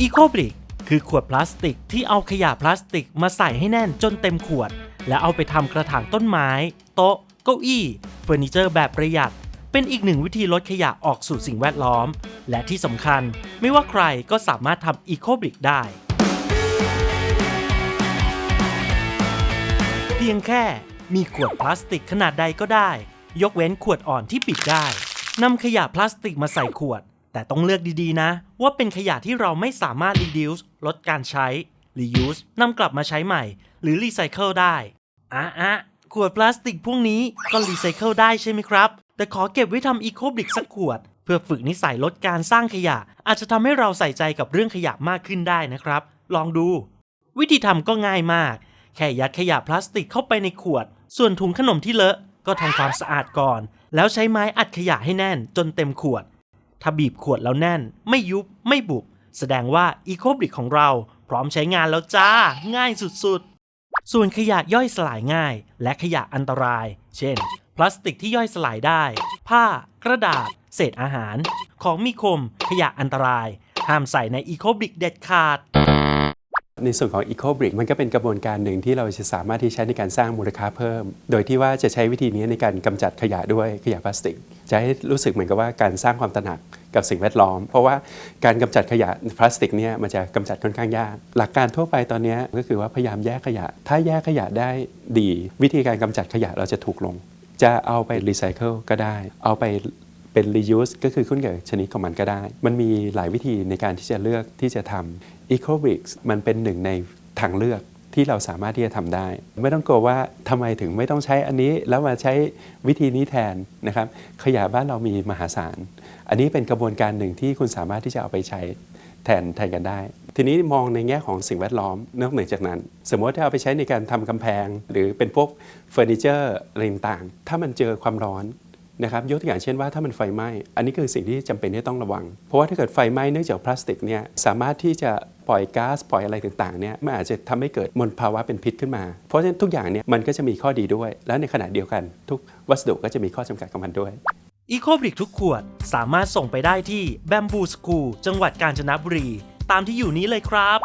อีโคบริกคือขวดพลาสติกที่เอาขยะพลาสติกมาใส่ให้แน่นจนเต็มขวด แล้วเอาไปทำกระถางต้นไม้ โต๊ะ เก้าอี้ เฟอร์นิเจอร์แบบประหยัด เป็นอีกหนึ่งวิธีลดขยะออกสู่สิ่งแวดล้อม และที่สำคัญไม่ว่าใครก็สามารถทำอีโคบริกได้ เพียงแค่มีขวดพลาสติกขนาดใดก็ได้ ยกเว้นขวดอ่อนที่ปิดได้นำขยะพลาสติกมาใส่ขวด แต่ต้องเลือกดีๆนะ ว่าเป็นขยะที่เราไม่สามารถ reduce ลดการใช้ reuse นำกลับมาใช้ใหม่ หรือ recycle ได้อะอะขวดพลาสติกพวกนี้ก็ recycle ได้ใช่ไหมครับ แต่ขอเก็บไว้ทำ eco brick สักขวด เพื่อฝึกนิสัยลดการสร้างขยะ อาจจะทำให้เราใส่ใจกับเรื่องขยะมากขึ้นได้นะครับ ลองดู วิธีทำก็ง่ายมาก แค่ยัดขยะพลาสติกเข้าไปในขวด ส่วนถุงขนมที่เลอะ ก็ทำความสะอาดก่อน แล้วใช้ไม้อัดขยะให้แน่นจนเต็มขวด ถ้าบีบขวดแล้วแน่น ไม่ยุบไม่บุบ แสดงว่าอีโคบริกของเราพร้อมใช้งานแล้วจ้า ง่ายสุดๆ ส่วนขยะย่อยสลายง่าย และขยะอันตราย เช่น พลาสติกที่ย่อยสลายได้ ผ้ากระดาษ เศษอาหาร ของมีคม ขยะอันตราย ห้ามใส่ในอีโคบริกเด็ดขาดในส่วนของ EcoBrick มันก็เป็นกระบวนการหนึ่งที่เราจะสามารถที่ใช้ในการสร้างมูลค่าเพิ่ม โดยที่ว่าจะใช้วิธีนี้ในการกำจัดขยะด้วยขยะพลาสติก จะให้รู้สึกเหมือนกับว่าการสร้างความตระหนักกับสิ่งแวดล้อม เพราะว่าการกำจัดขยะพลาสติกเนี่ยมันจะกำจัดค่อนข้างยาก หลักการทั่วไปตอนนี้ก็คือว่าพยายามแยกขยะ ถ้าแยกขยะได้ดี วิธีการกำจัดขยะเราจะถูกลง จะเอาไปรีไซเคิลก็ได้ เอาไปเป็น reuse ก็คือขึ้นกับชนิดของมันก็ได้ มันมีหลายวิธีในการที่จะเลือกที่จะทำ EcoBricks มันเป็นหนึ่งในทางเลือก ที่เราสามารถที่จะทำได้ ไม่ต้องกลัวว่าทำไมถึงไม่ต้องใช้อันนี้แล้วมาใช้วิธีนี้แทนนะครับขยะบ้านเรามีมหาศาล อันนี้เป็นกระบวนการหนึ่งที่คุณสามารถที่จะเอาไปใช้แทนแทนกันได้ ทีนี้มองในแง่ของสิ่งแวดล้อมนอกเหนือจากนั้น สมมติถ้าเอาไปใช้ในการทำกำแพง หรือเป็นพวกเฟอร์นิเจอร์อะไรต่างถ้ามันเจอความร้อนนะครับยกตัวอย่างเช่นว่าถ้ามันไฟไหม้ อันนี้คือสิ่งที่จำเป็นที่ต้องระวัง เพราะว่าถ้าเกิดไฟไหม้เนื่องจากพลาสติกเนี่ยสามารถที่จะ ปล่อยก๊าซปล่อยอะไรต่างๆเนี่ยมันอาจจะทำให้เกิดมลภาวะเป็นพิษขึ้นมา เพราะฉะนั้นทุกอย่างเนี่ยมันก็จะมีข้อดีด้วย และในขณะเดียวกัน ทุกวัสดุก็จะมีข้อจำกัดของมันด้วยอีโคบริกทุกขวดสามารถส่งไปได้ที่แบมบูสกูจังหวัดกาญจนบุรี ตามที่อยู่นี้เลยครับ